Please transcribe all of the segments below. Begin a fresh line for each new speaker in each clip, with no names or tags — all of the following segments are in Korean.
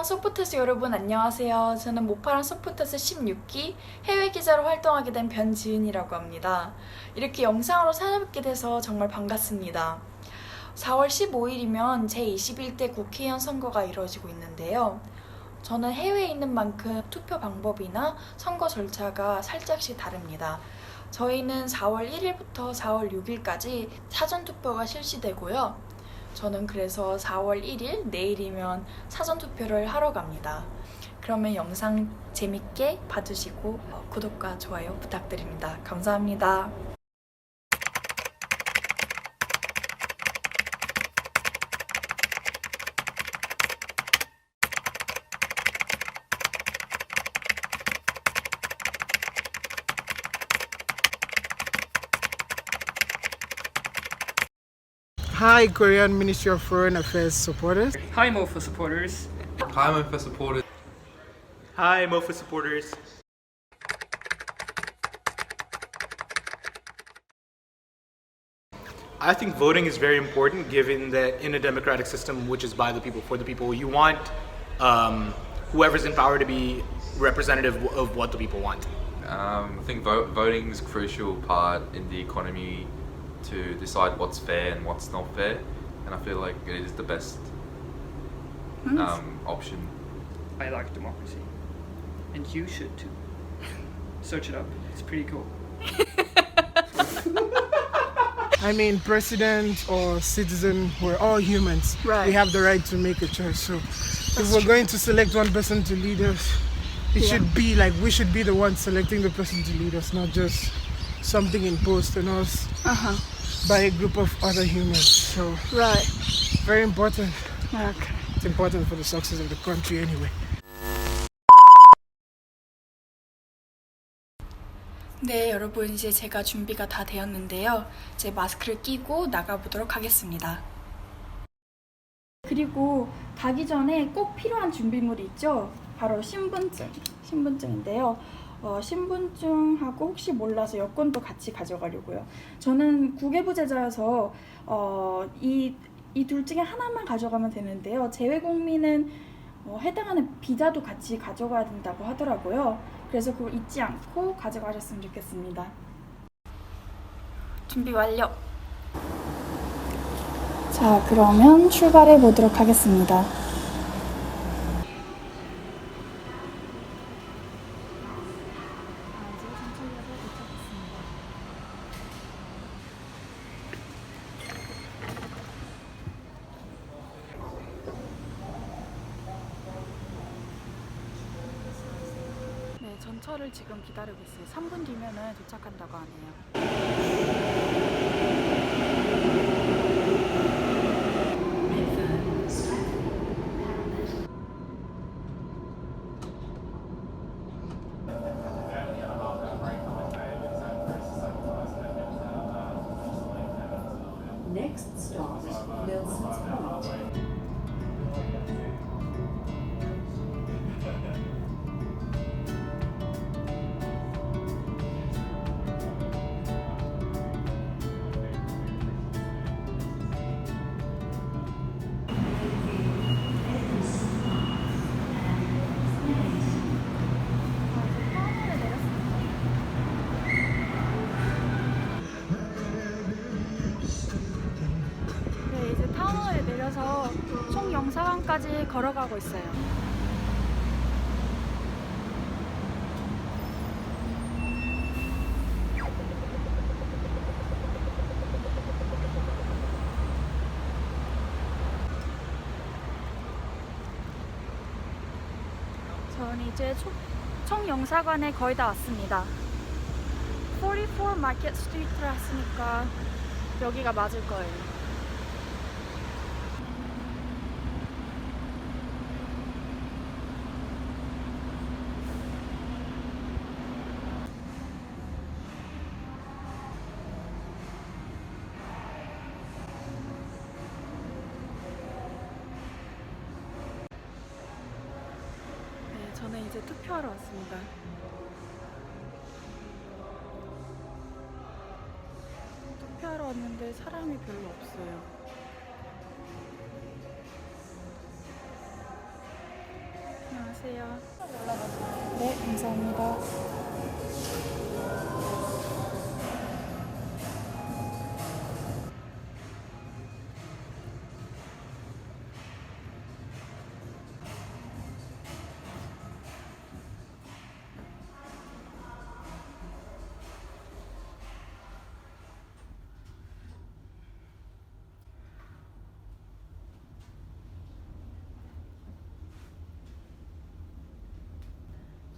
모파랑 소프트스 여러분 안녕하세요. 저는 모파랑 소프트스 16기 해외 기자로 활동하게 된 변지은이라고 합니다. 이렇게 영상으로 찾아뵙게 돼서 정말 반갑습니다. 4월 15일이면 제21대 국회의원 선거가 이루어지고 있는데요. 저는 해외에 있는 만큼 투표 방법이나 선거 절차가 살짝씩 다릅니다. 저희는 4월 1일부터 4월 6일까지 사전투표가 실시되고요. 저는 그래서 4월 1일 내일이면 사전투표를 하러 갑니다. 그러면 영상 재밌게 봐주시고 어, 구독과 좋아요 부탁드립니다. 감사합니다.
Hi, Korean Ministry of Foreign Affairs supporters.
Hi MOFA supporters.
Hi, Memphis supporters.
Hi, MOFA supporters. I think voting is very important given that in a democratic system, which is by the people, for the people, you want um, whoever's in power to be representative of what the people want.
Um, I think vote, voting is a crucial part in the economy to decide what's fair and what's not fair, and I feel like it is the best um, option.
I like democracy. And you should too. Search it up. It's pretty cool.
I mean, president or citizen, we're all humans.
Right.
We have the right to make a choice. So, if we're going to select one person to lead us, it should be like we should be the ones selecting the person to lead us, not just something imposed on us
Uh-huh.
by a group of other humans. So,
Right.
very important.
Okay.
It's important for the success of the country anyway.
네, 여러분 이제 제가 준비가 다 되었는데요. 이제 마스크를 끼고 나가보도록 하겠습니다. 그리고 가기 전에 꼭 필요한 준비물이 있죠. 바로 신분증, 신분증인데요. 어, 신분증하고 혹시 몰라서 여권도 같이 가져가려고요. 저는 국외부재자여서 어, 이, 이 둘 중에 하나만 가져가면 되는데요. 재외국민은 어, 해당하는 비자도 같이 가져가야 된다고 하더라고요. 그래서 그걸 잊지 않고 가져가셨으면 좋겠습니다. 준비 완료. 자, 그러면 출발해 보도록 하겠습니다. 네, 전철을 지금 기다리고 있어요. 3분 뒤면은 도착한다고 하네요.
Stop, Nelson's Point.
네, 영사관까지 걸어가고 있어요. 전 이제 총, 총 영사관에 거의 다 왔습니다. 44 마켓 스트리트를 했으니까 여기가 맞을 거예요. 네, 저는 이제 투표하러 왔습니다. 투표하러 왔는데 사람이 별로 없어요. 주세요. 네, 감사합니다.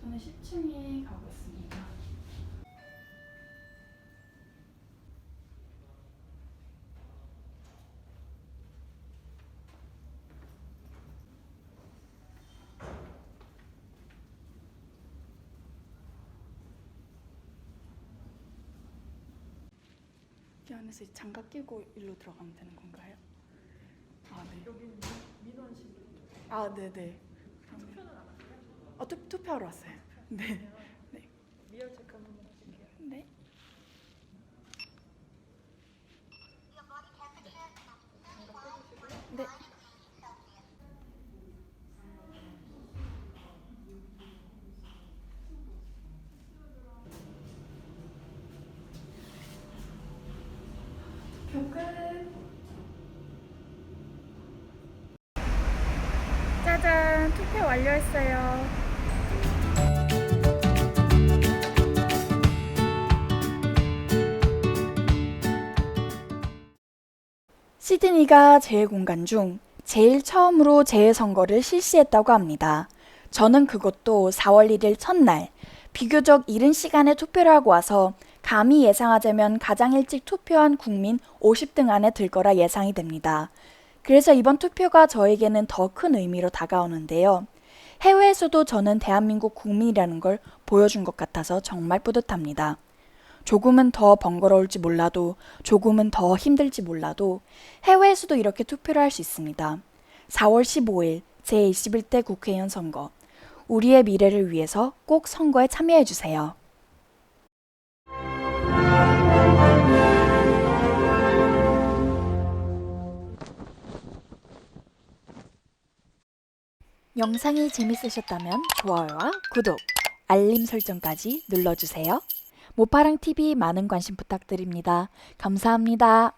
저는 10층에 가고 있습니다. 이 안에서 장갑 끼고 일로 들어가면 되는 건가요? 아 네. 여기는 민원실. 아 네네. 어 투, 투표하러 왔어요. 네. 네. 미열 체크 한번 해줄게요. 네. 네. 짜잔, 투표 완료했어요. 시드니가 재외공간 중 제일 처음으로 재외선거를 실시했다고 합니다. 저는 그것도 4월 1일 첫날, 비교적 이른 시간에 투표를 하고 와서 감히 예상하자면 가장 일찍 투표한 국민 50등 안에 들 거라 예상이 됩니다. 그래서 이번 투표가 저에게는 더 큰 의미로 다가오는데요. 해외에서도 저는 대한민국 국민이라는 걸 보여준 것 같아서 정말 뿌듯합니다. 조금은 더 번거로울지 몰라도 조금은 더 힘들지 몰라도 해외에서도 이렇게 투표를 할 수 있습니다. 4월 15일 제21대 국회의원 선거. 우리의 미래를 위해서 꼭 선거에 참여해 주세요. 영상이 재밌으셨다면 좋아요와 구독, 알림 설정까지 눌러주세요. 모파랑TV 많은 관심 부탁드립니다. 감사합니다.